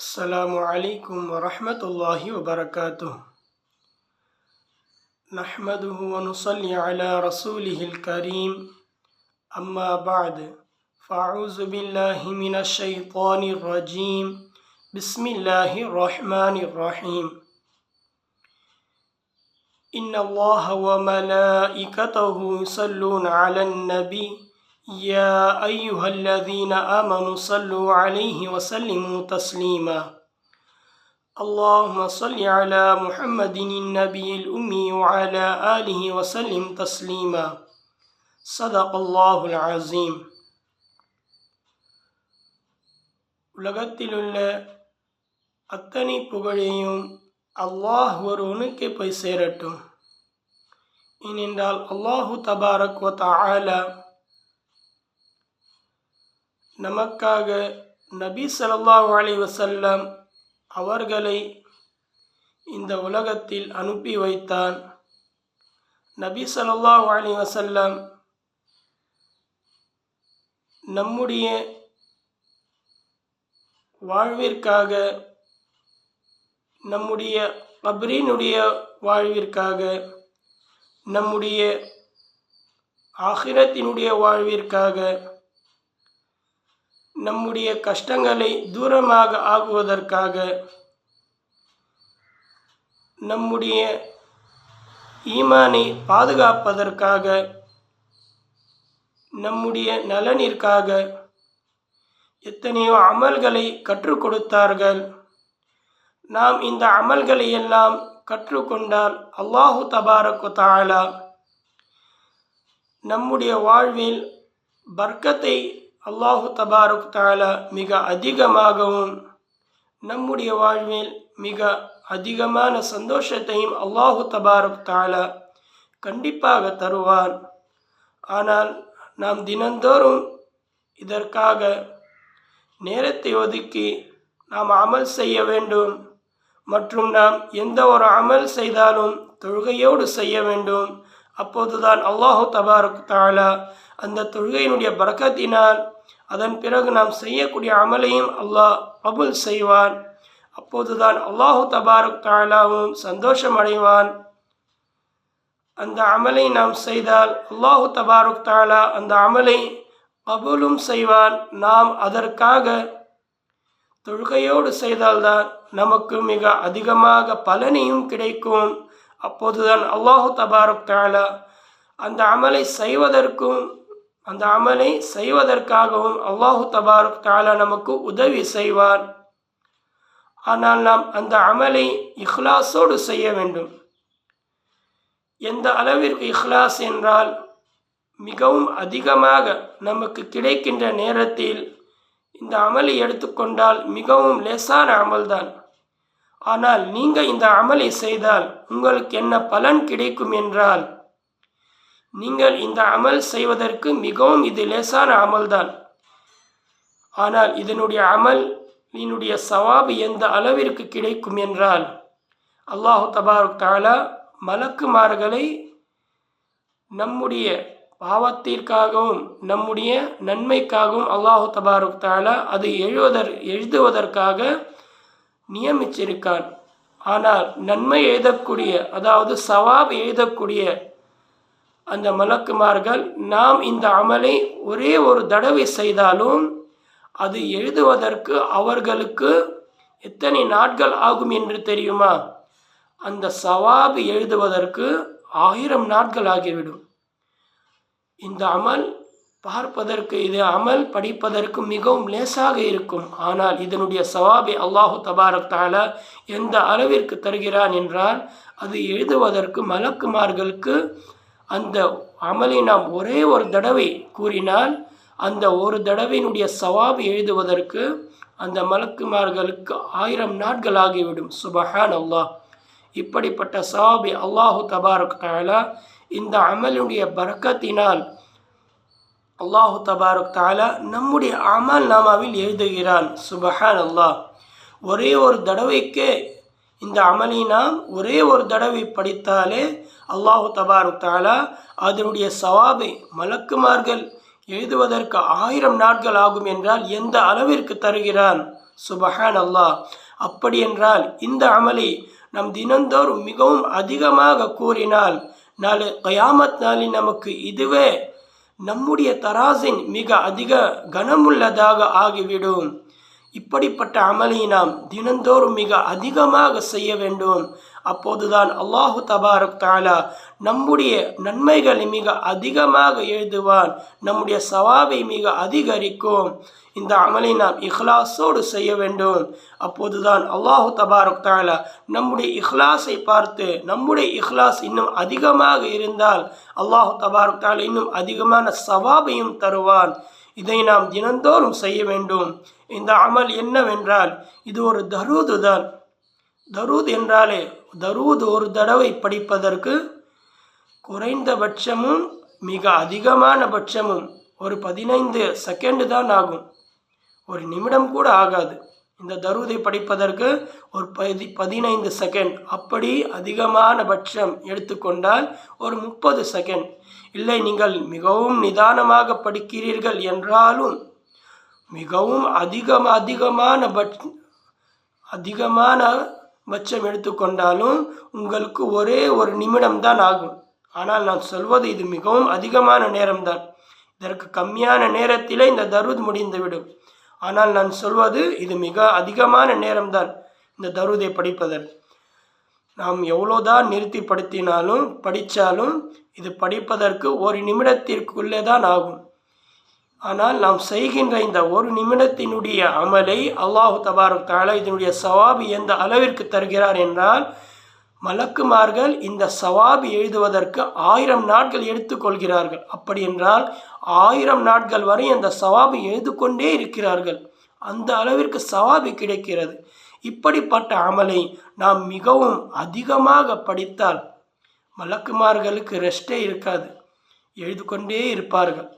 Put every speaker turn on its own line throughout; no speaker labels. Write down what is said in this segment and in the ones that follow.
السلام عليكم ورحمة الله وبركاته. نحمده ونصلي على رسوله الكريم. أما بعد فأعوذ بالله من الشيطان الرجيم. بسم الله الرحمن الرحيم. إن الله وملائكته يصلون على النبي يا أيها الذين آمنوا صلوا عليه وسلموا تسليما اللهم صل على محمد النبي الأمي وعلى آله وسلم تسليما صدق الله العظيم உலகத்திலுள்ள அத்தனை புகழையும் அல்லாஹ் ஒருவனுக்கு போய் சேரட்டும் ஏனென்றால் அல்லாஹு தபாரக் வ தஆலா நமக்காக நபி ஸல்லல்லாஹு அலி வசல்லம் அவர்களை இந்த உலகத்தில் அனுப்பி வைத்தான். நபி ஸல்லல்லாஹு அலி வசல்லம் நம்முடைய வாழ்விற்காக நம்முடைய கபரினுடைய வாழ்விற்காக நம்முடைய ஆகிரத்தினுடைய வாழ்விற்காக நம்முடைய கஷ்டங்களை தூரமாக ஆகுவதற்காக நம்முடைய ஈமானை பாதுகாப்பதற்காக நம்முடைய நலனிற்காக எத்தனையோ அமல்களை கற்றுக் கொடுத்தார்கள். நாம் இந்த அமல்களை எல்லாம் கற்றுக்கொண்டால் அல்லாஹு தபாரக்கு தாலா நம்முடைய வாழ்வில் பர்க்கத்தை அல்லாஹு தபாருக் தாலா மிக அதிகமாகவும் நம்முடைய வாழ்வில் மிக அதிகமான சந்தோஷத்தையும் அல்லாஹு தபாருக் தாலா கண்டிப்பாக தருவான். ஆனால் நாம் தினந்தோறும் இதற்காக நேரத்தை ஒதுக்கி நாம் அமல் செய்ய வேண்டும். மற்றும் நாம் எந்த ஒரு அமல் செய்தாலும் தொழுகையோடு செய்ய வேண்டும். அப்போதுதான் அல்லாஹு தபாரக் தாலா அந்த தொழுகையினுடைய பறக்கத்தினால் அதன் பிறகு நாம் செய்யக்கூடிய அமலையும் அல்லாஹ் கபுல் செய்வான். அப்போதுதான் அல்லாஹு தபாரக் தாலாவும் சந்தோஷம் அடைவான். அந்த அமலை நாம் செய்தால் அல்லாஹு தபாருக் தாலா அந்த அமலை கபூலும் செய்வான். நாம் அதற்காக தொழுகையோடு செய்தால்தான் நமக்கு மிக அதிகமாக பலனையும் கிடைக்கும். அப்போதுதான் அல்லாஹு தபாருக் தாலா அந்த அமலை செய்வதற்கும் அந்த அமலை செய்வதற்காகவும் அல்லாஹு தபாருக் தாலா நமக்கு உதவி செய்வார். ஆனால் நாம் அந்த அமலை இஹ்லாஸோடு செய்ய வேண்டும். எந்த அளவிற்கு இஹ்லாஸ் என்றால் மிகவும் அதிகமாக நமக்கு கிடைக்கின்ற நேரத்தில் இந்த அமலை எடுத்துக்கொண்டால் மிகவும் லேசான அமல்தான். ஆனால் நீங்கள் இந்த அமலை செய்தால் உங்களுக்கு என்ன பலன் கிடைக்கும் என்றால் நீங்கள் இந்த அமல் செய்வதற்கு மிகவும் இது லேசான அமல்தான். ஆனால் இதனுடைய அமல் இதனுடைய சவாபு எந்த அளவிற்கு கிடைக்கும் என்றால் அல்லாஹு தபாருக் தாலா மலக்குமார்களை நம்முடைய பாவத்திற்காகவும் நம்முடைய நன்மைக்காகவும் அல்லாஹு தபாருக் தாலா அது எழுவதற் எழுதுவதற்காக நியமிச்சிருக்கான். ஆனால் நன்மை எழுதக்கூடிய அதாவது சவாப் எழுதக்கூடிய அந்த மலக்குமார்கள் நாம் இந்த அமலை ஒரே ஒரு தடவை செய்தாலும் அது எழுதுவதற்கு அவர்களுக்கு எத்தனை நாட்கள் ஆகும் என்று தெரியுமா? அந்த சவாபு எழுதுவதற்கு ஆயிரம் நாட்கள் ஆகிவிடும். இந்த அமல் பார்ப்பதற்கு இது அமல் படிப்பதற்கு மிகவும் லேசாக இருக்கும். ஆனால் இதனுடைய சவாபை அல்லாஹு தபாரக் தாலா எந்த அளவிற்கு தருகிறான் என்றால் அது எழுதுவதற்கு மலக்குமார்களுக்கு அந்த அமலை நாம் ஒரே ஒரு தடவை கூறினால் அந்த ஒரு தடவையினுடைய சவாபு எழுதுவதற்கு அந்த மலக்குமார்களுக்கு ஆயிரம் நாட்கள் ஆகிவிடும். சுபஹான் அல்லாஹ் இப்படிப்பட்ட சவாபி அல்லாஹு தபாரக் தாலா இந்த அமலுடைய பறக்கத்தினால் அல்லாஹு தபாரக் தாலா நம்முடைய அமல் நாமாவில் எழுதுகிறான். சுபஹான் அல்லாஹ் ஒரே ஒரு தடவைக்கே இந்த அமலை நாம் ஒரே ஒரு தடவை படித்தாலே அல்லாஹு தபாரக் தாலா அதனுடைய சவாபை மலக்குமார்கள் எழுதுவதற்கு ஆயிரம் நாட்கள் ஆகும் என்றால் எந்த அளவிற்கு தருகிறான்? சுபஹான் அல்லாஹ் அப்படி என்றால் இந்த அமலை நம் தினந்தோறும் மிகவும் அதிகமாக கூறினால் நாலு கயாமத் நாளில் நமக்கு இதுவே நம்முடைய தராசின் மிக அதிக கனமுள்ளதாக ஆகிவிடும். இப்படிப்பட்ட அமலை நாம் தினந்தோறும் மிக அதிகமாக செய்ய வேண்டும். அப்போதுதான் அல்லாஹு தபாரக் தாலா நம்முடைய நன்மைகளை மிக அதிகமாக எழுதுவான். நம்முடைய சவாவை மிக அதிகரிக்கும். இந்த அமலை நாம் இஹ்லாஸோடு செய்ய வேண்டும். அப்போதுதான் அல்லாஹு தபாரக் தாலா நம்முடைய இஹ்லாஸை பார்த்து நம்முடைய இஹ்லாஸ் இன்னும் அதிகமாக இருந்தால் அல்லாஹு தபாரக் தாலா இன்னும் அதிகமான சவாபையும் தருவான். இதை நாம் தினந்தோறும் செய்ய வேண்டும். இந்த அமல் என்னவென்றால் இது ஒரு தரூது தான். தரூத் என்றாலே தரூத் ஒரு தடவை படிப்பதற்கு குறைந்தபட்சமும் மிக அதிகமான பட்சமும் ஒரு பதினைந்து செகண்டு தான் ஆகும். ஒரு நிமிடம் கூட ஆகாது. இந்த தருதை படிப்பதற்கு ஒரு பதி பதினைந்து செகண்ட் அப்படி அதிகமான பட்சம் எடுத்துக்கொண்டால் ஒரு முப்பது செகண்ட் இல்லை நீங்கள் மிகவும் நிதானமாக படிக்கிறீர்கள் என்றாலும் மிகவும் அதிகம் அதிகமான பட் அதிகமான பட்சம் எடுத்துக்கொண்டாலும் உங்களுக்கு ஒரே ஒரு நிமிடம் தான் ஆகும். ஆனால் நான் சொல்வது இது மிகவும் அதிகமான நேரம்தான். இதற்கு கம்மியான நேரத்திலே இந்த தருத் முடிந்துவிடும். ஆனால் நான் சொல்வது இது மிக அதிகமான நேரம்தான். இந்த தருதை படிப்பதற்கு. நாம் எவ்வளோதான் நிறுத்திப்படுத்தினாலும் படித்தாலும் இது படிப்பதற்கு ஒரு நிமிடத்திற்குள்ளே தான் ஆகும். ஆனால் நாம் செய்கின்ற இந்த ஒரு நிமிடத்தினுடைய அமலை அல்லாஹு தபாரக் தாலா இதனுடைய சவாபி எந்த அளவிற்கு தருகிறார் என்றால் மலக்குமார்கள் இந்த சவாபி எழுதுவதற்கு ஆயிரம் நாட்கள் எடுத்துக்கொள்கிறார்கள் அப்படி என்றால் ஆயிரம் நாட்கள் வரை அந்த சவாபி எழுது கொண்டே இருக்கிறார்கள். அந்த அளவிற்கு சவாபி கிடைக்கிறது. இப்படிப்பட்ட அமலை நாம் மிகவும் அதிகமாக படித்தால் மலக்குமார்களுக்கு ரெஸ்டே இருக்காது. எழுது கொண்டே இருப்பார்கள்.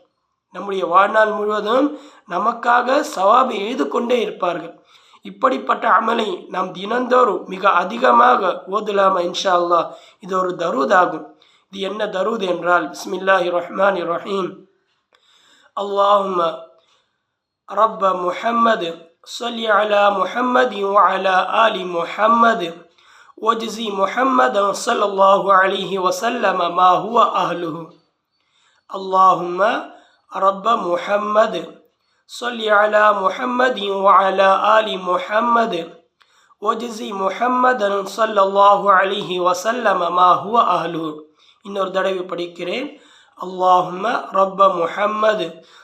நம்முடைய வாழ்நாள் முழுவதும் நமக்காக சவாபை எழுது கொண்டே இருப்பார்கள். இப்படிப்பட்ட அமலை நாம் தினந்தோறும் மிக அதிகமாக ஓதலாமா இன்ஷா அல்லாஹ் இது ஒரு தருத் ஆகும் இது என்ன தருத் என்றால் பிஸ்மில்லாஹி ரஹ்மான் ரஹீம். அல்லாஹும் ரப்ப முஹம்மது صل على محمد وعلى آل محمد واجزي محمدا صلى الله عليه وسلم ما هو أهله اللهم رب محمد صل على محمد وعلى آل محمد وجزي محمدا صلى الله عليه وسلم ما هو أهله இன்னொரு தடவை படிக்கிறேன் اللهم رب محمد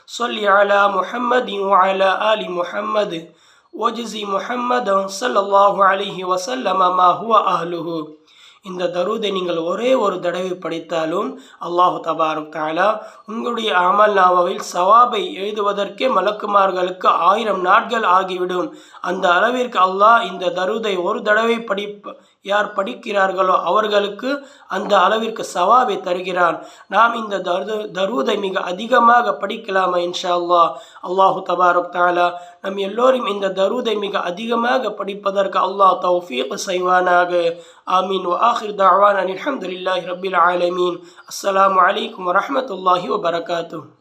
صل على محمد وعلى آل محمد وجزي محمدا صلى الله عليه وسلم ما هو أهله இந்த தருதை நீங்கள் ஒரே ஒரு தடவை படித்தாலும் அல்லாஹு தபாருக் தாலா உங்களுடைய அமல் நாவாவில் சவாபை எழுதுவதற்கே மலக்குமார்களுக்கு ஆயிரம் நாட்கள் ஆகிவிடும் அந்த அளவிற்கு அல்லாஹ் இந்த தருதை ஒரு தடவை படிப்ப யார் படிக்கிறார்களோ அவர்களுக்கு அந்த அளவிற்கு சவாவை தருகிறான். நாம் இந்த தரு தருவதை மிக அதிகமாக படிக்கலாமா இன்ஷா அல்லா அல்லாஹு தபாரக் தாலா நம் எல்லோரும் இந்த தருவதை மிக அதிகமாக படிப்பதற்கு அல்லாஹ் தௌஃபீக் செய்வானாக. ஆமீன். ஆஹிர் தாவான் அலமதுல்லாஹி ரபில் ஆலமீன். அஸ்லாம் வலைக்கம் வரமத்துல்லாஹி வபரகாத்து